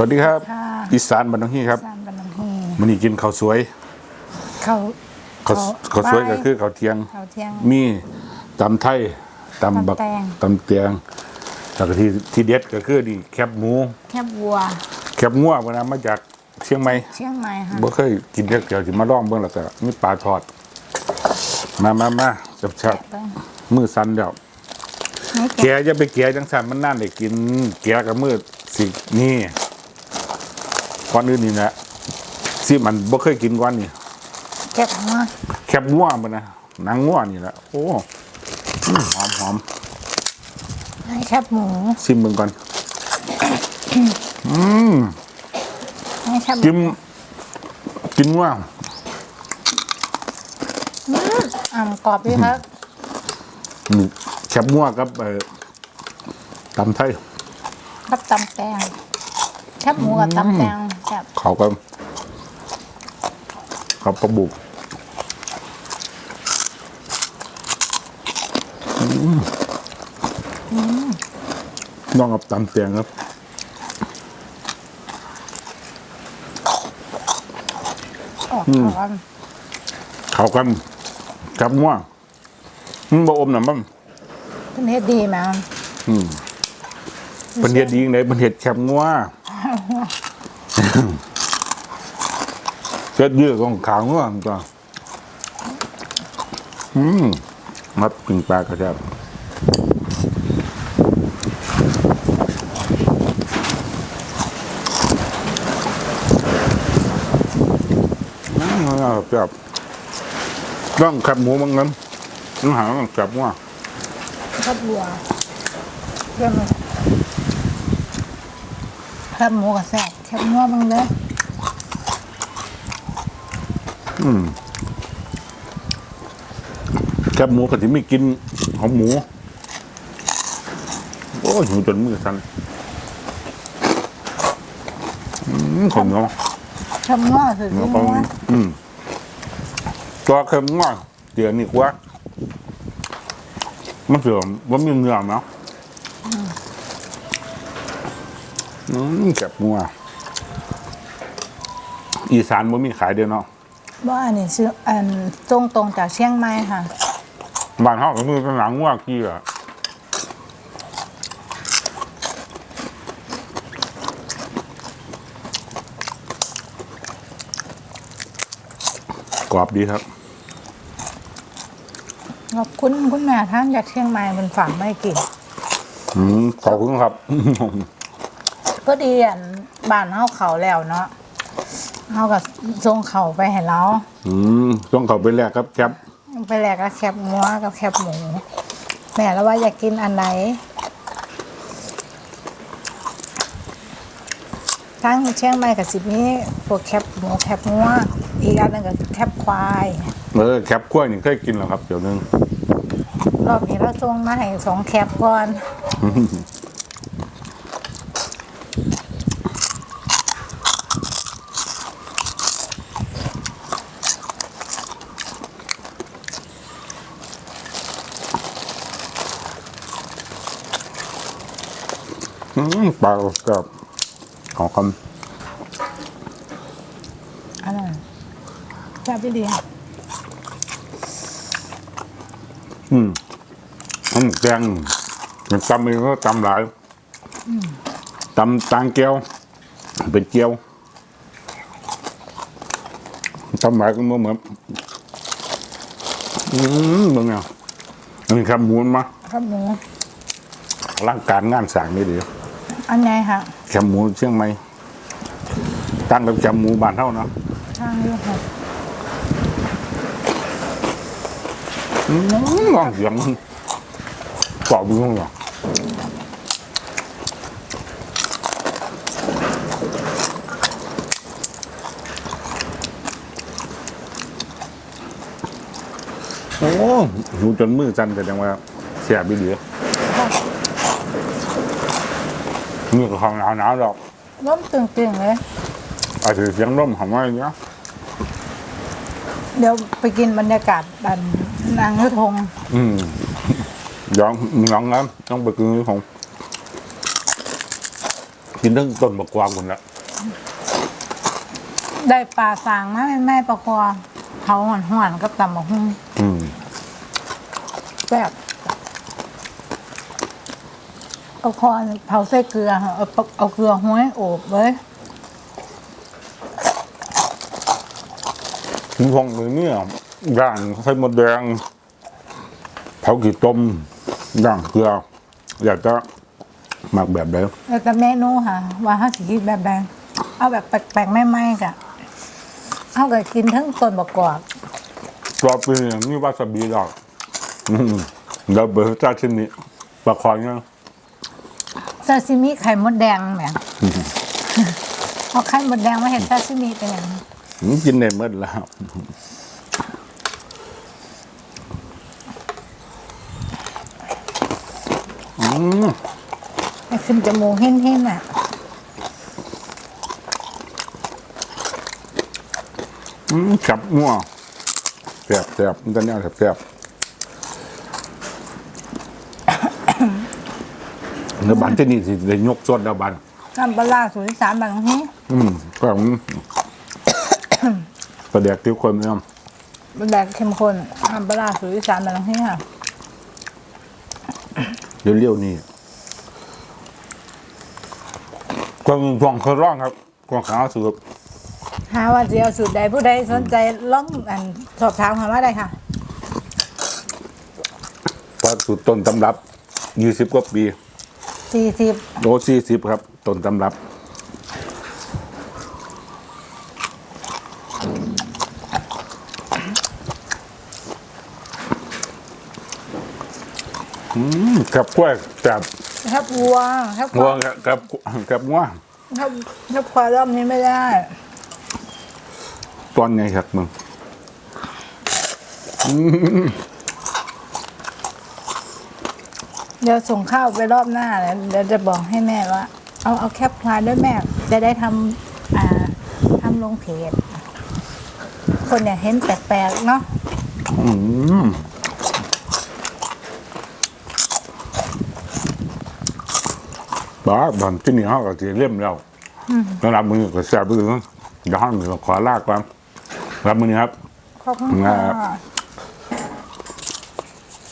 สวัสดีครับ ค่ะ อีสานบันทึงฮีครับสานบันทึงมันนี่กินข้าวสวยเขาข้าวข้าวสวยก็คือข้าวเที่ยง เขาเที่ยง มีตำไทยตำบักตำแตง ตำเตียงแล้วก็ที่ที่เด็ดก็คือนี่แคบหมู แคบวัวแคบงัวพนนะมาจากเชียงใหม่เชียงใหม่ค่ะบ่เคยกินเด็กเดียวสิมาลองเบิ่งแล้วก็มีปลาทอด มามามาจับชับเบิ่งมือสั่นแล้วนี่แกจะไปแกจังสั่นมันนั่นได้กิน แกกับมือสินี่ ก่อนอื่นนี่นะสิมันบ่เคยกินก่อนนี่แคบหัวแคบงัวมันนะหนังงัวนี่แหละโอ้อืมหอมหอมให้แคบหมูชิมมึงก่อนอืมให้แคบกินกินงัวอ่ำกรอบดีครับนี่แคบงัวกับเอ่อตำไทยกับตำแตงแคบหมูกับตำแตง แคบเขาก็เขาปลาบุกอืมน้องกับตำเตียงครับออกก่อนเขากันกับงัวมันบ่อมน่ะมันเป็นเฮ็ดดีไหมเป็นเฮ็ดดีจังไดเป็นเฮ็ดแคบงัว เฮ็ดเยอะของขาวงัวมันก็อืมมัดปิ่งปลากระชับอืมเอาแบต้องขับหมูบางนั้นต้องหาต้องขับงัวแคบวัวเรื่องแคบหมูกับแซ่บแคบหัวบ้งเลย แคบหมูก็ที่ไม่กินของหมู โอ้ยหิวจนมือสั่นอืมขมเนาะแคบหัวสุดเนาะหัวอืมตัวเค็มง่ะเดี๋ยวนี่กว่ามันเสื่อมว่ามีเนื้อเนาะอืมแคบงัวอีสานบ่มีขายเดียวเนาะ ว่าอันนี้ซื้ออันตรงตรงจากเชียงใหม่ค่ะบ้านเฮาก็มือกันหลังงัวกี้อะกรอบดีครับ ขอบคุณคุณแม่ท่านจากเชียงใหม่มันฝากไม่กินอืมขอบคุณครับ ก็ดีอันบ้านเฮาเขาแล้วเนาะ เฮากับส่งเขาไปให้เราอืมต้องขอบไปแรกครับแคปไปแลกกับแคบหมูกับแคบหมูแม่แล้วว่าอยากกินอันไหนทั้งเชียงใหม่กับสิบนี้พวกแคบหมูแคบงัวอีกอันหนึงก็แคบควายเออแคปกล้วยนี่เคยกินแล้วครับเดี๋ยวนึงรอบนี้เราส่งมาให้สองแคบก่อน อืมปลากับของคอันนั้นแคบดีำอืมน้ำแกงมันตำเองก็ตำหลายตำตางเกียว เป็นเกียวตำหลายก็เหมือนเหมือนอืมมึงเนี่ยอันนี้ครับหมูนมาๆแคบหมูร่างการงานสั่งนี่ดี อันไหนค่ะแคบหมูเชียงใหม่ตั้งกับแคบหมูบ้านเท่าเนาะทางนี้ค่ะอืมลองเสียงมันกรอบดูข้างหลังโอ้หูจนมือจันแต่ยังว่าเสียบดีเหลือ มือกับของหนาวหนาวๆดอกล้มตึงๆเลยอาจจะเสียงร่มหอมอะไรเงี้ยเดี๋ยวไปกินบรรยากาศดันนางยุทงอืมย้อนย้อนน้ำต้องไปกินของกินทั้งต้นบกกวางหมดละได้ปลาสางมาแม่แม่ปลาคอเผาหอนหอนๆกับตำบักหุ่งอืม แบบ เอาคอเผาใส่เกลือค่ะเอาปะเอาเกลือห้อยโอบไว้ถึงพงเลยเนี่ยย่างไข่มดแดงเผากี่ต้มย่างเกลืออยากจะหมักแบบไหนแล้วแต่เมนูค่ะ ว่าเขาสิคิดแบบใดเอาแบบแปลกๆไม่ไหมกะเอาก็กินทั้งต้นประกอบรอปีนี้มีวาซาบิดอกอืมเดี๋ยวเบอร์จ้าชิ้นนี้ปลาคอยเนี่ย ซาซิมิไข่มดแดงแหมเอาไข่มดแดงมาเห็นซาซิมิเป็นอย่างนี้อืมกินเน็ตหมดแล้ว อืมให้ขึ้นจมูกเห็นๆอะ อืมจับมั่วแสบแสบมันจะเนี่ยแสบแสบ เนื้อบันที่นี่สิได้ยกสดแล้วบันน้ำปลาร้าสูตรอีสานบางทีอืมก็ผมประเด็กที่คนเนี่ยมันแดกเข้มข้นน้ำปลาร้าสูตรอีสานบางทีค่ะเดี๋ยวเลี้ยวนี่กองฟองเขาร้องครับกองขาวสืบหาว่าจะเอาสูตรใดผู้ใดสนใจลองอันสอบถามหามาได้ค่ะพอสูตรต้นตำรับยี่สิบกว่าปี สี่สิบโลสี่สิบครับต้นตำรับ อืมกับกล้วยกับครับวัวครับคงัววายกับกับงัวครับครับควายรอบนี้ไม่ได้ ตอนไงครับมึง เดี๋ยวส่งข้าวไปรอบหน้าแล้วเดี๋ยวจะบอกให้แม่ว่า เอาเอาแคปพลายด้วยแม่ จะได้ทำอ่าทำลงเพจคนอยากเห็นแปลกๆเนาะอืมบ้าบันที่นี่เขาก็จะเล่มแล้วสำหรับมือก็แซ่บมือเดี๋ยวห้องมือขอลากก่อนรับมือนี้ครับขอบคุณครัค่ะบ